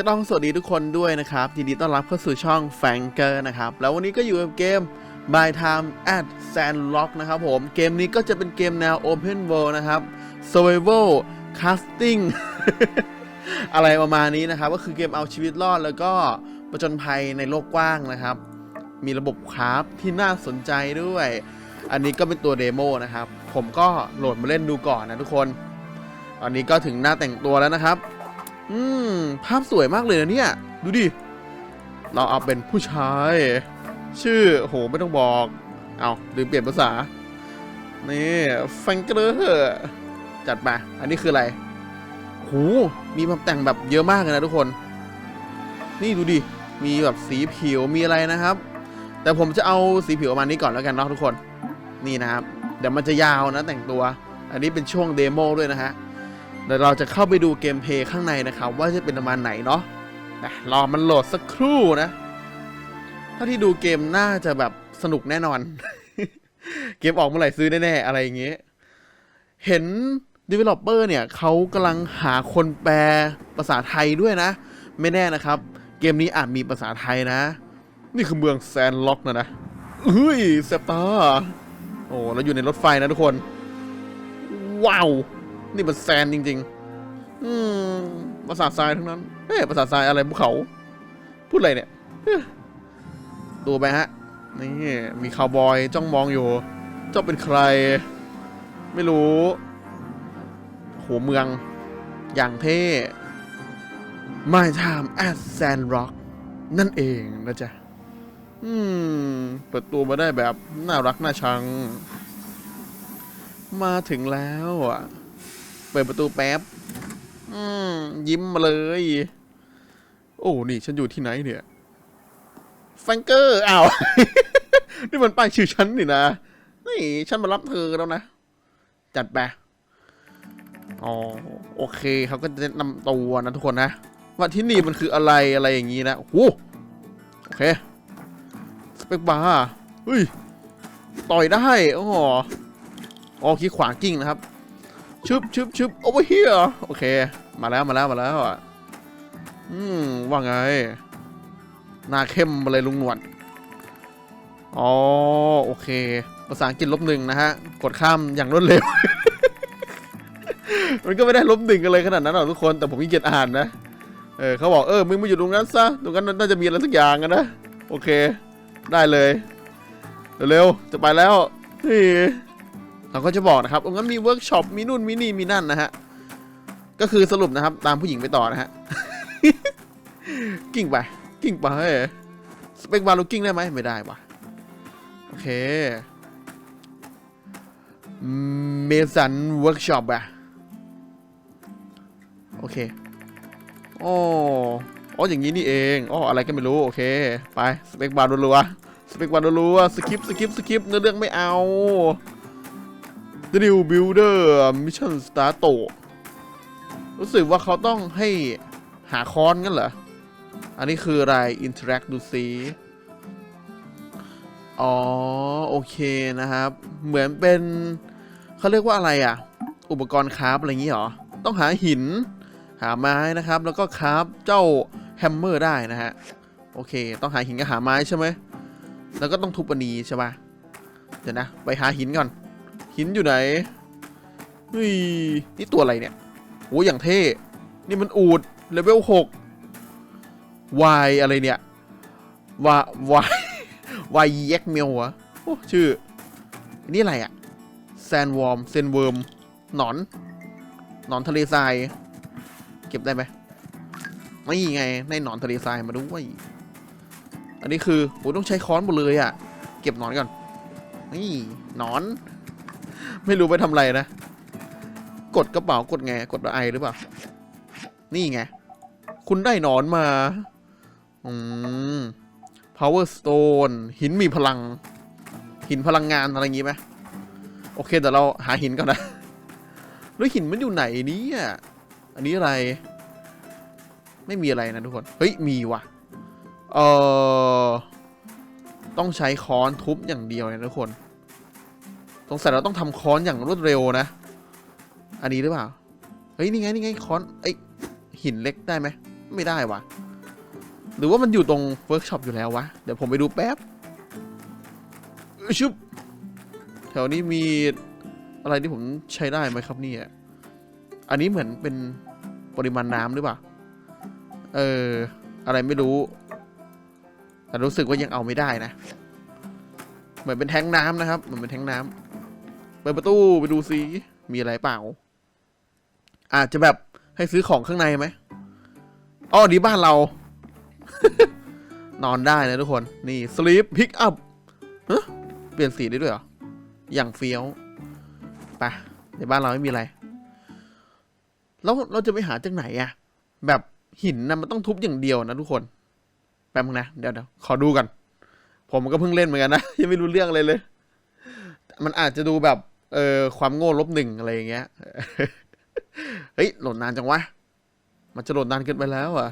ก็ต้องสวัสดีทุกคนด้วยนะครับยินดีต้อนรับเข้าสู่ช่อง f a n g e r นะครับ แล้ววันนี้ก็อยู่กับเกม By Time at Sandlock นะครับผม เกมนี้ก็จะเป็นเกมแนว Open World นะครับ Survival Casting อะไรประมาณนี้นะครับ ก็คือเกมเอาชีวิตรอดแล้วก็ประจนภัยในโลกกว้างนะครับ มีระบบคราฟที่น่าสนใจด้วย อันนี้ก็เป็นตัวเดโมนะครับ ผมก็โหลดมาเล่นดูก่อนนะทุกคนตอนนี้ก็ถึงหน้าแต่งตัวแล้วนะครับ อืม ภาพสวยมากเลยนะเนี่ย ดูดิ เราเอาเป็นผู้ชาย ชื่อโหไม่ต้องบอก เอาหรือเปลี่ยนภาษา นี่แฟงเกอร์จัดไปอันนี้คืออะไรโหมีแบบแต่งแบบเยอะมากเลยนะทุกคน นี่ดูดิ มีแบบสีผิว มีอะไรนะครับ แต่ผมจะเอาสีผิวประมาณนี้ก่อนแล้วกันเนาะทุกคน นี่นะครับ เดี๋ยวมันจะยาวนะแต่งตัว อันนี้เป็นช่วงเดโมด้วยนะฮะ เดี๋ยวเราจะเข้าไปดูเกมเพย์ข้างในนะครับ ว่าจะเป็นประมาณไหนเนาะนะรอมันโหลดสักครู่นะถ้าที่ดูเกมน่าจะแบบสนุกแน่นอน เกมออกเมื่อไหร่ซื้อแน่ๆอะไรอย่างเงี้ยเห็น Developer เนี่ยเขากำลังหาคนแปลภาษาไทยด้วยนะ ไม่แน่นะครับ เกมนี้อาจมีภาษาไทยนะ นี่คือเมืองแซนล็อกนะนะเฮ้ยเซปตาโอ้เราอยู่ในรถไฟนะทุกคน ว้าว นี่มันแซนจริง ๆ อืมภาษาทรายทั้งนั้นเฮ้ยภาษาทรายอะไรภูเขา พูดอะไรเนี่ยเฮ้ยดูไปฮะ นี่มีคาวบอยจ้องมองอยู่ เจ้าเป็นใคร ไม่รู้โหเมือง อย่างเท่ My Time at Sand Rock นั่นเองนะจ๊ะ อืม เปิดตัวมาได้แบบ น่ารักน่าชัง มาถึงแล้วอะ เปิดประตูแป๊บ อืม ยิ้มมาเลย โอ้ นี่ฉันอยู่ที่ไหนเนี่ยแฟงเกอร์อ้าว นี่มันป้ายชื่อฉันนี่นะ นี่ฉันมารับเธอแล้วนะ จัดไป อ๋อ โอเค เขาก็จะแนะนำตัวนะทุกคนนะ ว่าที่นี่มันคืออะไรอะไรอย่างนี้นะโอ้โอเค สเปกบาร์เฮ้ย ต่อยได้ โอ๋ออ๋อคีย์ขวากิ้งนะครับ ชึบชึบชึบโอเวอร์เฮียโอเค มาแล้วมาแล้วมาแล้วอะอืมว่าไง หน้าเข้มมาเลยลุงหนวดอ๋อโอเค ภาษาอังกฤษลบหนึ่งนะฮะ กดข้ามอย่างรวดเร็ว มันก็ไม่ได้ลบหนึ่งกันเลยขนาดนั้นหรอกทุกคน แต่ผมขี้เกียจอ่านนะ เออเขาบอกเออ มึงมาอยู่ตรงนั้นซะ ตรงนั้นน่าจะมีอะไรสักอย่างกันนะ โอเค ได้เลย เร็วๆ จะไปแล้วนี่ เราก็จะบอกนะครับงั้นมีเวิร์กช็อปมีนู่นมีนี่มีนั่นนะฮะก็คือสรุปนะครับ ตามผู้หญิงไปต่อนะฮะกิ้งไปกิ้งไปสเปกบาร์ลูกิ้งได้ไหมไม่ได้วะโอเคเมสันเวิร์กช็อปอะโอเคโอ้อ๋ออย่างนี้นี่เองอ๋ออะไรก็ไม่รู้ โอเค ไป สเปกบาร์รัวๆสเปกบาร์รัวๆสกิปสกิปสกิปเนื้อเรื่องไม่เอา The New Builder Mission Start รู้สึกว่าเขาต้องให้หาค้อนกันเหรอ อันนี้คืออะไร Interact ดูซิอ๋อ โอเคนะครับ เหมือนเป็นเขาเรียกว่าอะไรอะ อุปกรณ์คราฟอะไรอย่างนี้เหรอ ต้องหาหิน หาไม้นะครับ แล้วก็คราฟเจ้าแฮมเมอร์ได้นะฮะ โอเค ต้องหาหินกับหาไม้ใช่ไหม แล้วก็ต้องทุบอันนี้ใช่ปะเดี๋ยวนะ ไปหาหินก่อน หินอยู่ไหนเฮ้ยนี่ตัวอะไรเนี่ยโอ้อย่างเท่ นี่มันอูดเลเวลหกวายอะไรเนี่ยวาวายวายเย็กเมียวเหรอโอ้ชื่ออันนี่อะไรอะแซนวอร์มเซนเวิร์มหนอน หนอนทะเลทราย เก็บได้ไหมไม่ไงในหนอนทะเลทรายมาด้วยอันนี้คือโอ้ต้องใช้ค้อนหมดเลยอะ่ะ เก็บหนอนก่อนนี่หนอน ไม่รู้ไปทำอะไรนะ กดกระเป๋ากดไง กดไอหรือเปล่า นี่ไง คุณได้หนอนมา อืม power stone หินมีพลัง หินพลังงานอะไรอย่างงี้ไหมโอเคแต่เราหาหินก่อนนะแล้วหินมันอยู่ไหนนี่ยอันนี้อะไร ไม่มีอะไรนะทุกคน เฮ้ย มีว่ะ เออต้องใช้ค้อนทุบอย่างเดียวเนะทุกคน สงสัยเราต้องทำค้อนอย่างรวดเร็วนะ อันนี้หรือเปล่า เฮ้ย นี่ไง นี่ไงค้อนไอยหินเล็กได้ไหม ไม่ได้วะหรือว่ามันอยู่ตรงเวิร์กช็อปอยู่แล้ววะ เดี๋ยวผมไปดูแป๊บ ชุบ แถวนี้มีอะไรที่ผมใช้ได้ไหมครับนี่ยอันนี้เหมือนเป็นปริมาณน้ำหรือเปล่า เออ อะไรไม่รู้ แต่รู้สึกว่ายังเอาไม่ได้นะ เหมือนเป็นแทงน้ำนะครับ เหมือนเป็นแทงน้ำ เปิดประตูไปดูซิมีอะไรเปล่า อาจจะแบบให้ซื้อของข้างในไหมอ๋อดีบ้านเรา นอนได้นะทุกคน นี่ sleep pick up เปลี่ยนสีได้ด้วยเหรอ อย่างเฟี้ยวไปะในบ้านเราไม่มีอะไร แล้วเราจะไปหาจากไหนอะแบบหินนะมันต้องทุบอย่างเดียวนะทุกคน แป๊บนึงนะ เดี๋ยวเดี๋ยวขอดูกัน ผมก็เพิ่งเล่นเหมือนกันนะ ยังไม่รู้เรื่องอะไรเลย มันอาจจะดูแบบ เออความโง่ลบหนึ่งอะไรอย่างเงี้ย เฮ้ยโหลดนานจังวะ มันจะโหลดนานเกินไปแล้วอะ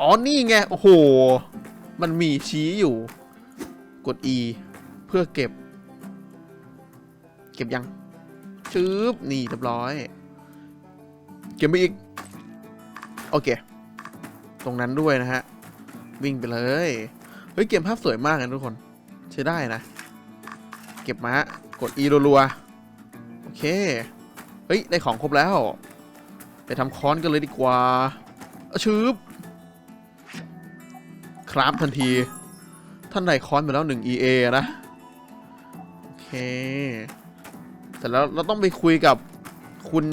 อ๋อ นี่ไง โอ้โห มันมีชี้อยู่ กด E เพื่อเก็บ เก็บยังชืบนี่เรียบร้อย เก็บไปอีก โอเค ตรงนั้นด้วยนะฮะ วิ่งไปเลย เฮ้ย เกมภาพสวยมากนะทุกคน ใช้ได้นะ เก็บมาฮะ กด E รัวๆ โอเค เฮ้ย ได้ของครบแล้ว ไปทำค้อนกันเลยดีกว่าชืบครับทันที ท่านได้ค้อนไปแล้วหนึ่ง EA นะ โอเค แต่แล้วเราต้องไปคุยกับคุณ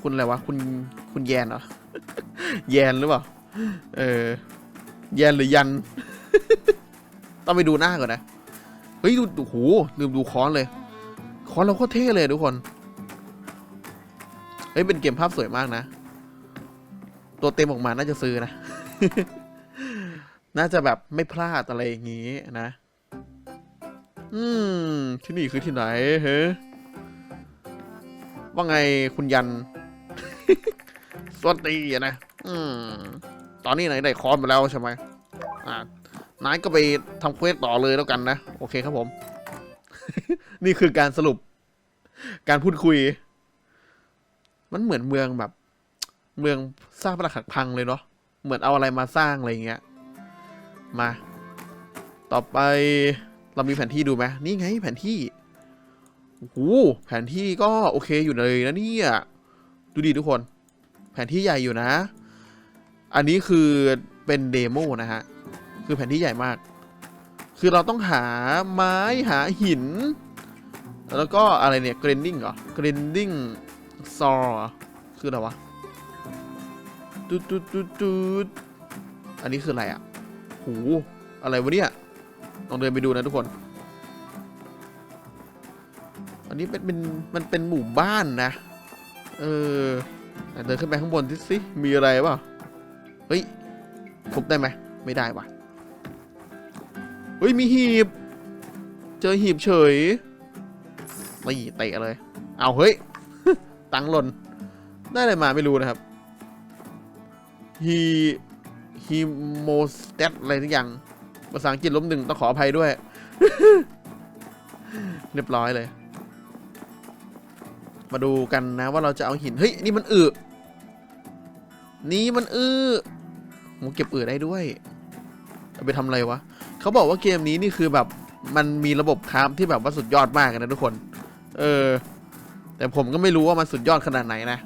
คุณอะไรวะ คุณคุณแยนเหรอ แยนหรือเปล่า เออ แยนหรือยัน ต้องไปดูหน้าก่อนนะ ฮ้ยดูโอ้โหลืมดูค้อนเลยค้อนเราโคตรเท่เลยทุกคนเฮ้ยเป็นเกมภาพสวยมากนะ ตัวเต็มออกมาน่าจะซื้อนะ น่าจะแบบไม่พลาดอะไรอย่างงี้นะ อืม ที่นี่คือที่ไหนเฮ้ว่าไงคุณยันสวัสดีนะ อืม ตอนนี้ไหนได้คอนไปแล้วใช่ไหมอ่า นายก็ไปทำเควสต่อเลยแล้วกันนะ โอเคครับผม นี่คือการสรุป การพูดคุย มันเหมือนเมืองแบบ เมืองสร้างปรักหักพังเลยเนาะเหมือนเอาอะไรมาสร้างอะไรเงี้ย มา ต่อไปเรามีแผนที่ดูไหมนี่ไงแผนที่โอ้โหแผนที่ก็โอเคอยู่เลยนะเนี่ยดูดีทุกคน แผนที่ใหญ่อยู่นะ อันนี้คือเป็นเดโมนะฮะ คือแผนที่ใหญ่มาก คือเราต้องหาไม้หาหิน แล้วก็อะไรเนี่ย grinding เหรอ grinding saw เหรอคืออะไรวะตูดตูดตูดตูดอันนี้คืออะไรอะหูอะไรวะเนี่ยลองเดินไปดูนะทุกคน อันนี้เป็นเป็นมันเป็นหมู่บ้านนะ เอออะเดินขึ้นไปข้างบนสิสิ มีอะไรเปล่า เฮ้ยทุบได้ไหม ไม่ได้ว่ะ เฮ้ย มีหีบ เจอหีบเฉยไม่เตะเลย เอาเฮ้ย ตังหล่น ได้อะไรมาไม่รู้นะครับ ฮีฮีโมสเตตอะไรทุกอย่าง ภาษาอังกฤษล้มหนึ่งต้องขออภัยด้วย เรียบร้อยเลย มาดูกันนะว่าเราจะเอาหิน เฮ้ย นี่มันอึนี่มันอึโหเก็บอึได้ด้วย เอาไปทำอะไรวะ เขาบอกว่าเกมนี้นี่คือแบบมันมีระบบคราฟที่แบบว่าสุดยอดมากนะทุกคน เออ แต่ผมก็ไม่รู้ว่ามันสุดยอดขนาดไหนนะ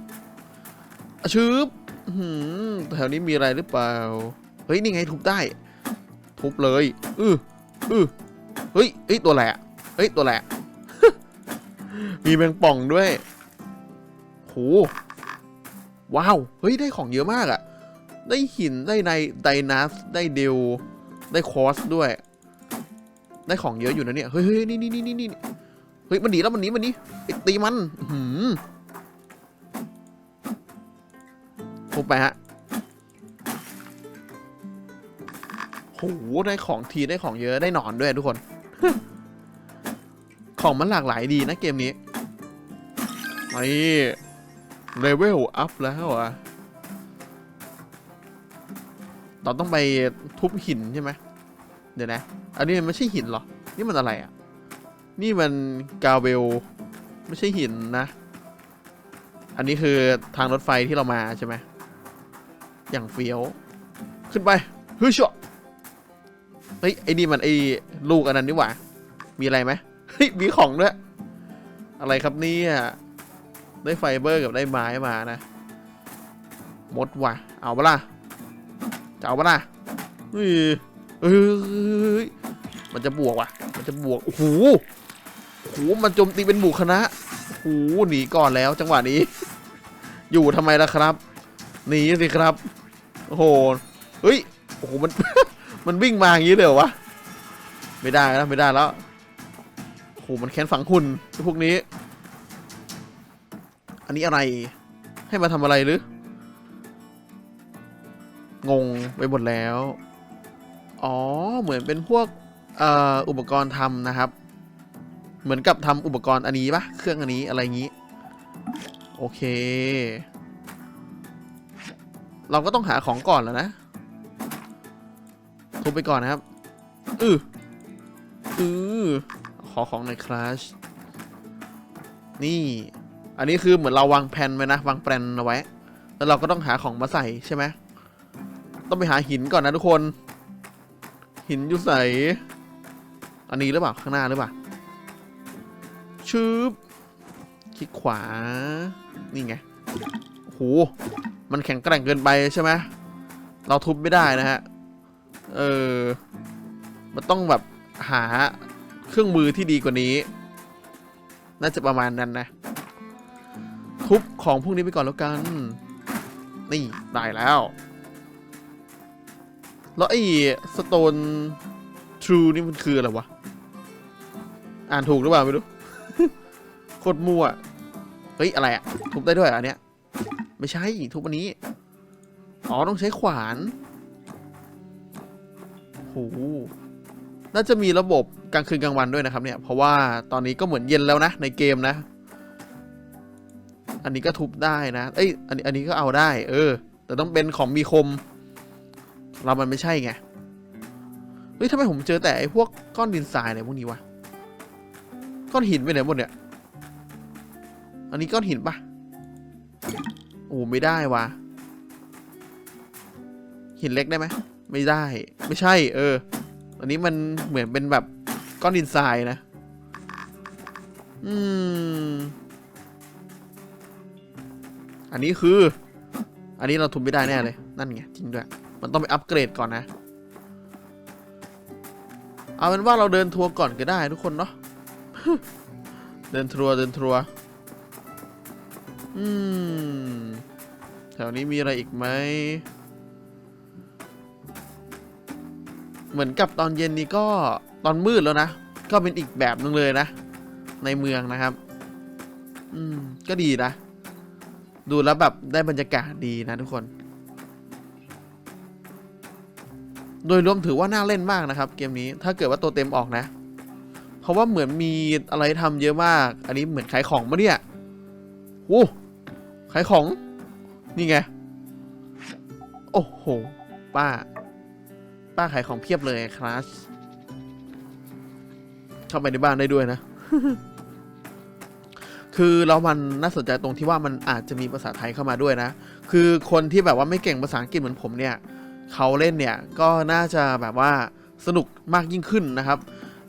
อะชืบอื้อหือแถวนี้มีอะไรหรือเปล่า เฮ้ยนี่ไงทุบได้ ทุบเลยอืออือเฮ้ยเฮ้ยตัวแหละเฮ้ยตัวแหละมีแมงป่องด้วยโหว้าว เฮ้ยได้ของเยอะมากอะได้หินได้ในไดนัสได้เดล ได้คอสด้วย ได้ของเยอะอยู่นะเนี่ยเฮ้ยเฮ้ยนี่นี่นี่นี่เฮ้ย มันหนีแล้วมันหนีมันหนีไปตีมันหืมทุบไปฮะโหได้ของทีได้ของเยอะได้หนอนด้วยทุกคน ของมันหลากหลายดีนะเกมนี้นี่เลเวลอัพแล้วอะ เราต้องไปทุบหินใช่ไหมเดี๋ยวนะ อันนี้มันไม่ใช่หินหรอ นี่มันอะไรอะ นี่มันกาเวล ไม่ใช่หินนะ อันนี้คือทางรถไฟที่เรามาใช่ไหม อย่างเฟี้ยว ขึ้นไปเฮ้ยชัวเฮ้ยไอ้นี่มันไอ้ลูกอันนั้นนี่หว่า มีอะไรไหมเฮ้ยมีของด้วย อะไรครับเนี่ยได้ไฟเบอร์กับได้ไม้มานะหมดว่ะ เอาปะล่ะ จะเอาปะล่ะเฮ้ยเฮ้ยมันจะบวกว่ะ มันจะบวก โอ้โหโอ้โหมันโจมตีเป็นหมู่คณะโอ้โหหนีก่อนแล้วจังหวะนี้ อยู่ทำไมล่ะครับ หนีสิครับ โอ้โห เฮ้ย โอ้โห มัน มันวิ่งมาอย่างนี้เลยเหรอวะ ไม่ได้แล้วไม่ได้แล้ว โอ้โห มันแค้นฝังหุ่นพวกนี้ อันนี้อะไร ให้มาทำอะไรหรือ งงไปหมดแล้ว อ๋อ เหมือนเป็นพวกอ,อุปกรณ์ทำนะครับ เหมือนกับทำอุปกรณ์อันนี้ปะเครื่องอันนี้อะไรอย่างนี้ โอเค เราก็ต้องหาของก่อนแล้วนะ ทุบไปก่อนนะครับ อืออือขอของหน่อยครัชนี่ อันนี้คือเหมือนเราวางแผนไว้นะ วางแผนเอาไว้ แล้วเราก็ต้องหาของมาใส่ใช่ไหม ต้องไปหาหินก่อนนะทุกคน หินอยู่ใสอันนี้หรือเปล่าข้างหน้าหรือเปล่าชืบคลิกขวา นี่ไงโอ้โหมันแข็งแกร่งเกินไปใช่ไหมเราทุบไม่ได้นะฮะ เออ มันต้องแบบหาเครื่องมือที่ดีกว่านี้ น่าจะประมาณนั้นนะ ทุบของพวกนี้ไปก่อนแล้วกัน นี่ได้แล้ว แล้วไอ้สโตนทรูนี่มันคืออะไรวะ อ่านถูกหรือเปล่าไม่รู้ โคตรมั่ว เฮ้ย อะไรอะทุบได้ด้วยออันเนี้ย ไม่ใช่ทุบอันนี้ อ๋อ ต้องใช้ขวานโหน่าจะมีระบบกลางคืนกลางวันด้วยนะครับเนี่ย เพราะว่าตอนนี้ก็เหมือนเย็นแล้วนะ ในเกมนะ อันนี้ก็ทุบได้นะ เอ้ย อันนี้ อันนี้ก็เอาได้ เออ แต่ต้องเป็นของมีคม เรามันไม่ใช่ไง เฮ้ยทำไมผมเจอแต่ไอ้พวกก้อนดินทรายอะไรพวกนี้วะ ก้อนหินไปไหนหมดเนี่ย อันนี้ก้อนหินปะโอ้ไม่ได้วะหินเล็กได้ไหม ไม่ได้ ไม่ใช่ เออ อันนี้มันเหมือนเป็นแบบก้อนดินทรายนะ อืม อันนี้คือ อันนี้เราทุบไม่ได้แน่เลย นั่นไงจริงด้วย มันต้องไปอัปเกรดก่อนนะ เอาเป็นว่าเราเดินทัวร์ก่อนก็ได้ทุกคนเนาะ เดินทัวร์เดินทัวร์อืม แถวนี้มีอะไรอีกไหม เหมือนกับตอนเย็นนี้ก็ตอนมืดแล้วนะ ก็เป็นอีกแบบนึงเลยนะ ในเมืองนะครับ อืม ก็ดีนะ ดูแล้วแบบได้บรรยากาศดีนะทุกคน โดยรวมถือว่าน่าเล่นมากนะครับ เกมนี้ถ้าเกิดว่าตัวเต็มออกนะ เพราะว่าเหมือนมีอะไรทำเยอะมาก อันนี้เหมือนขายของมะเนี่ยโอ้ขายของ นี่ไง โอ้โห ป้า ป้าขายของเพียบเลยคลาสเข้าไปในบ้านได้ด้วยนะ คือแล้วมันน่าสนใจตรงที่ว่ามันอาจจะมีภาษาไทยเข้ามาด้วยนะ คือคนที่แบบว่าไม่เก่งภาษาอังกฤษเหมือนผมเนี่ย เขาเล่นเนี่ยก็น่าจะแบบว่าสนุกมากยิ่งขึ้นนะครับ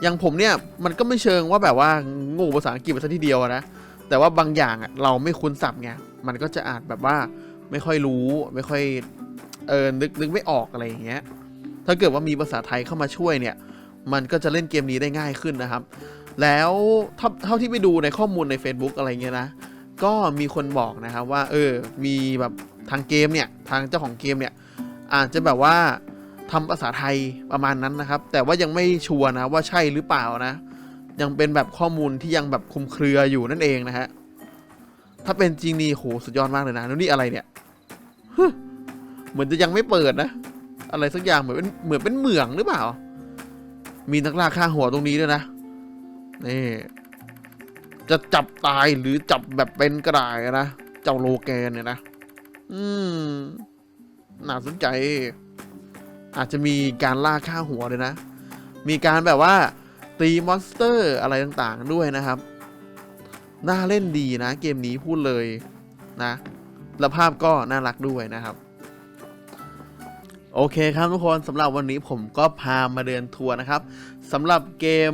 อย่างผมเนี่ยมันก็ไม่เชิงว่าแบบว่าง่ภาษาอังกฤษไปซะทีเดียวนะ แต่ว่าบางอย่างเราไม่คุ้นศัพท์ไง มันก็จะอาจแบบว่าไม่ค่อยรู้ไม่ค่อยเออนึกนึกไม่ออกอะไรอย่างเงี้ย ถ้าเกิดว่ามีภาษาไทยเข้ามาช่วยเนี่ย มันก็จะเล่นเกมนี้ได้ง่ายขึ้นนะครับ แล้วเท่าเท่าที่ไปดูในข้อมูลใน Facebook อะไรเงี้ยนะ ก็มีคนบอกนะครับว่าเออ มีแบบทางเกมเนี่ย ทางเจ้าของเกมเนี่ย อาจจะแบบว่าทำภาษาไทยประมาณนั้นนะครับ แต่ว่ายังไม่ชัวร์นะว่าใช่หรือเปล่านะ ยังเป็นแบบข้อมูลที่ยังแบบคุมเครืออยู่นั่นเองนะฮะถ้าเป็นจริงนี่โหสุดยอดมากเลยนะแล้วนี่อะไรเนี่ยเหมือนจะยังไม่เปิดนะ อะไรสักอย่างเหมือนเป็นเหมือนเป็นเหมืองหรือเปล่า มีนักล่าฆ่าหัวตรงนี้ด้วยนะนี่จะจับตายหรือจับแบบเป็นกระดายนะ เจ้าโลแกนเนี่ยนะ อืม น่าสนใจ อาจจะมีการล่าฆ่าหัวเลยนะ มีการแบบว่าตีมอนสเตอร์อะไรต่างๆด้วยนะครับ น่าเล่นดีนะ เกมนี้พูดเลยนะแล้วภาพก็น่ารักด้วยนะครับ โอเคครับทุกคนสำหรับวันนี้ผมก็พามาเดินทัวร์นะครับสำหรับเกม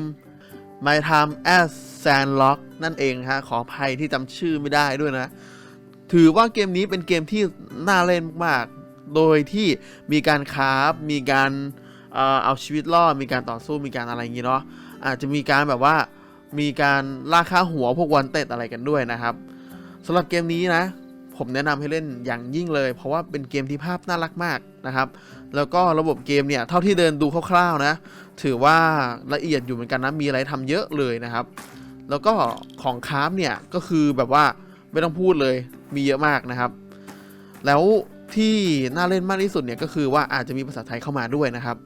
My Time as Sandlock นั่นเองฮะขออภัยที่จำชื่อไม่ได้ด้วยนะ ถือว่าเกมนี้เป็นเกมที่น่าเล่นมาก โดยที่มีการคราฟมีการเอาชีวิตรอดมีการต่อสู้มีการอะไรอย่างงี้เนาะอาจจะมีการแบบว่ามีการล่าค่าหัวพวกวันเต็ดอะไรกันด้วยนะครับสำหรับเกมนี้นะ ผมแนะนำให้เล่นอย่างยิ่งเลย เพราะว่าเป็นเกมที่ภาพน่ารักมากนะครับ แล้วก็ระบบเกมเนี่ย เท่าที่เดินดูคร่าวๆนะ ถือว่าละเอียดอยู่เหมือนกันนะ มีอะไรทำเยอะเลยนะครับ แล้วก็ของคราฟเนี่ย ก็คือแบบว่าไม่ต้องพูดเลยมีเยอะมากนะครับ แล้ว ที่น่าเล่นมากที่สุดเนี่ยก็คือว่าอาจจะมีภาษาไทยเข้ามาด้วยนะครับ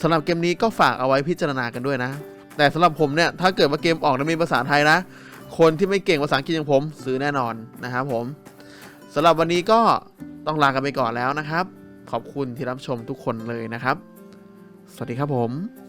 สำหรับเกมนี้ก็ฝากเอาไว้พิจารณากันด้วยนะ แต่สำหรับผมเนี่ยถ้าเกิดว่าเกมออกแล้วมีภาษาไทยนะ คนที่ไม่เก่งภาษาอังกฤษอย่างผมซื้อแน่นอนนะครับผมสำหรับวันนี้ก็ต้องลากันไปก่อนแล้วนะครับ ขอบคุณที่รับชมทุกคนเลยนะครับ สวัสดีครับผม